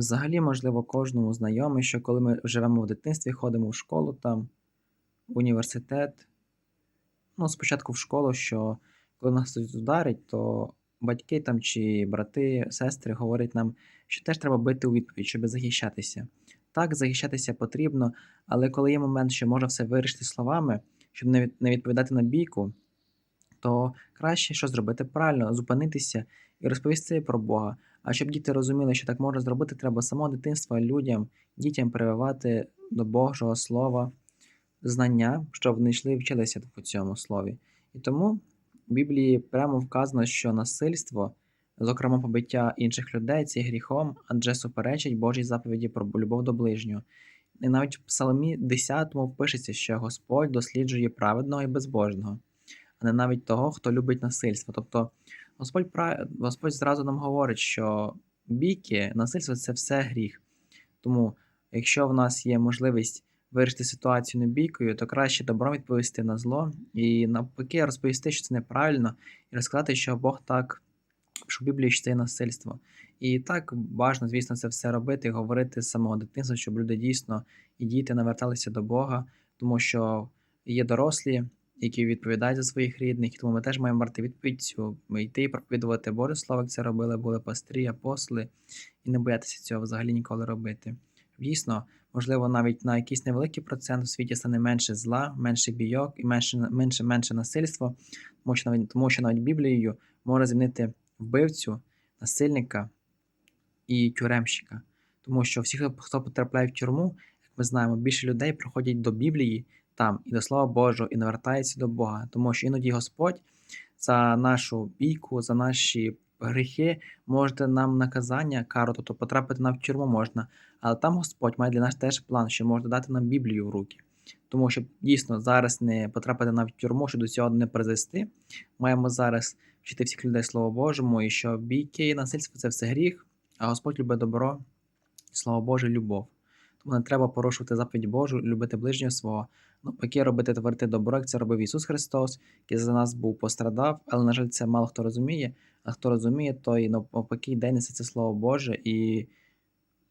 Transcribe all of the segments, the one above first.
Взагалі, можливо, кожному знайоме, що коли ми живемо в дитинстві, ходимо в школу там, в університет. Ну, спочатку в школу, що коли нас хтось ударить, то батьки там чи брати, сестри говорять нам, що теж треба бити у відповідь, щоби захищатися. Так, захищатися потрібно, але коли є момент, що можна все вирішити словами, щоб не відповідати на бійку, то краще що зробити? Правильно, зупинитися і розповісти про Бога. А щоб діти розуміли, що так можна зробити, треба з самого дитинства людям, дітям прививати до Божого Слова знання, щоб вони йшли і вчилися по цьому слові. І тому в Біблії прямо вказано, що насильство, зокрема побиття інших людей, це гріхом, адже суперечить Божій заповіді про любов до ближнього. І навіть в Псалмі 10 пишеться, що Господь досліджує праведного і безбожного, а не навіть того, хто любить насильство. Тобто Господь пра- Господь зразу нам говорить, що бійки, насильство це все гріх. Тому, якщо в нас є можливість вирішити ситуацію не бійкою, то краще добром відповісти на зло і навпаки розповісти, що це неправильно, і розказати, що Бог так, що в Біблії що це є насильство. І так важно, звісно, це все робити, говорити з самого дитинства, щоб люди дійсно і діти наверталися до Бога, тому що є дорослі, які відповідають за своїх рідних, тому ми теж маємо брати відповідь цю, ми йти і проповідувати. Боже Слово, як це робили, були пастирі, апостоли, і не боятися цього взагалі ніколи робити. Дійсно, можливо, навіть на якийсь невеликий процент у світі стане менше зла, менше бійок і менше менше, менше насильства, тому що навіть тому, що навіть Біблією може змінити вбивцю, насильника і тюремщика. Тому що всі, хто потрапляє в тюрму, як ми знаємо, більше людей приходять до Біблії там і до Слова Божого, і навертаються до Бога. Тому що іноді Господь за нашу бійку, за наші гріхи може нам наказання, кару, тобто потрапити нам в тюрму можна. Але там Господь має для нас теж план, що може дати нам Біблію в руки. Тому щоб дійсно зараз не потрапити нам в тюрму, що до цього не призвести, маємо зараз вчити всіх людей Слово Божому, і що бійки і насильство це все гріх, а Господь любить добро, Слово Боже, любов. Тому не треба порушувати заповідь Божу, любити ближнього свого, навпаки, робити творити добро, як це робив Ісус Христос, який за нас був пострадав, але, на жаль, це мало хто розуміє. А хто розуміє, той навпаки йде несе це Слово Боже, і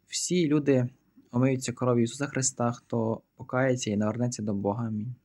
всі люди омиються кров'ю Ісуса Христа, хто покається і навернеться до Бога. Амінь.